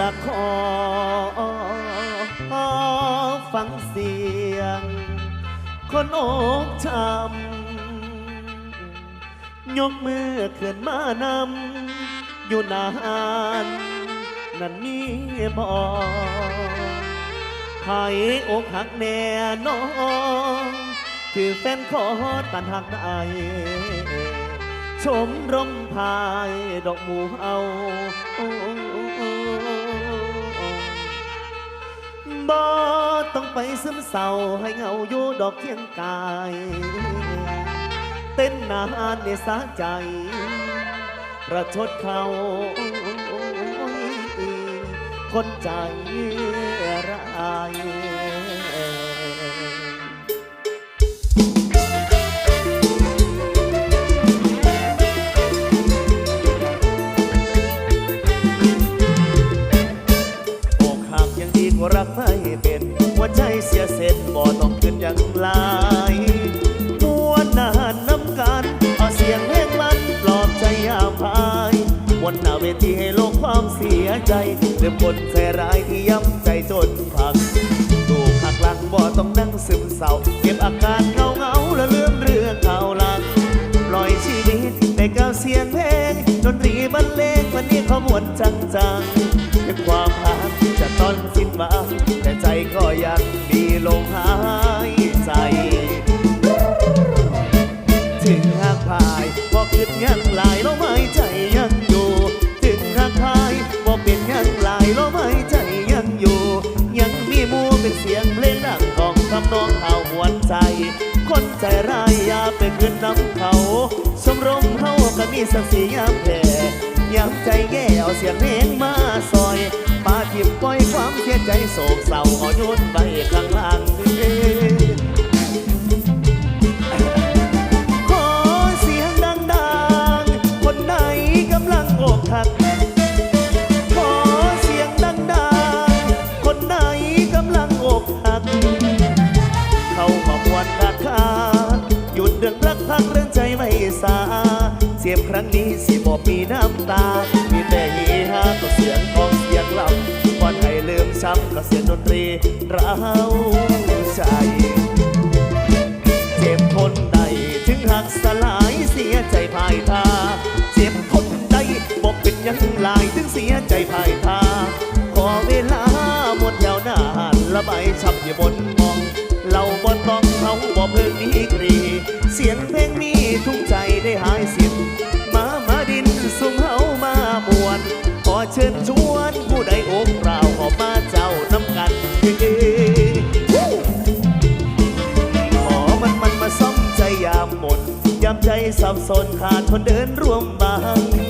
ละขอฟังเสียง คนอกช้ำยกมือเขึ้นมานำอยู่นานนั่นมีบอกใครอกหักแน่น้องคือแฟนขอตันหักได้ชมรมพายดอกหมูเอา ต้องไปซึมเศร้าให้เหงาอยู่ดอกเคียงกาย เต้นนานในสาใจ ประชดเขาคนใจร้ายอกหักยังดีกว่ารักม่เใจเรื่องคนใจร้ายที่ย้ำใจจนพังถูกหักหลังบ่ต้องนั่งซึมเศร้า เก็บอาการเงาเงาแล้วลืมเรื่องเก่าหลังปล่อยชีวิตไปกับเสียงเพลงดนตรีบรรเลงวันนี้ขมวนจังจังๆเป็นความหาจะต้อนสิ้นหวังแต่ใจก็ยังมีลมหายใจถึงหากพายพอคิดยังหล เสียงเล่นหลังของทำนองข่าหวนใจ คนใจร้ายอย่าไปขึ้นน้ำเขาชมรมเฮาก็มีสักสียามแผ่ยามใจแย่เอาเสียงเพลงมาซอยปาทิมปล่อยความเสียใจโศกเศร้าเอาโยนไปข้างล่างข เสียงครั้งนี้สิบอกมีน้ำตา มีแต่เฮฮาก็เสียงของเสียงลำก่อนให้ลืมช้ำก็เสียงดนตรีเราใจเจ็บคนใดถึงหักสลายเสียใจภายทาเจ็บคนใดบอกเป็นยังลายถึงเสียใจภายทาขอเวลาหมดยาวนานระใบช้ำอย่าบนมองเราบ่ต้องเขาบ่เพิ่งดีกรี เสียงเพลงมีทุกใจได้หายสิ้น สับสนขาดคนเดินร่วมบาง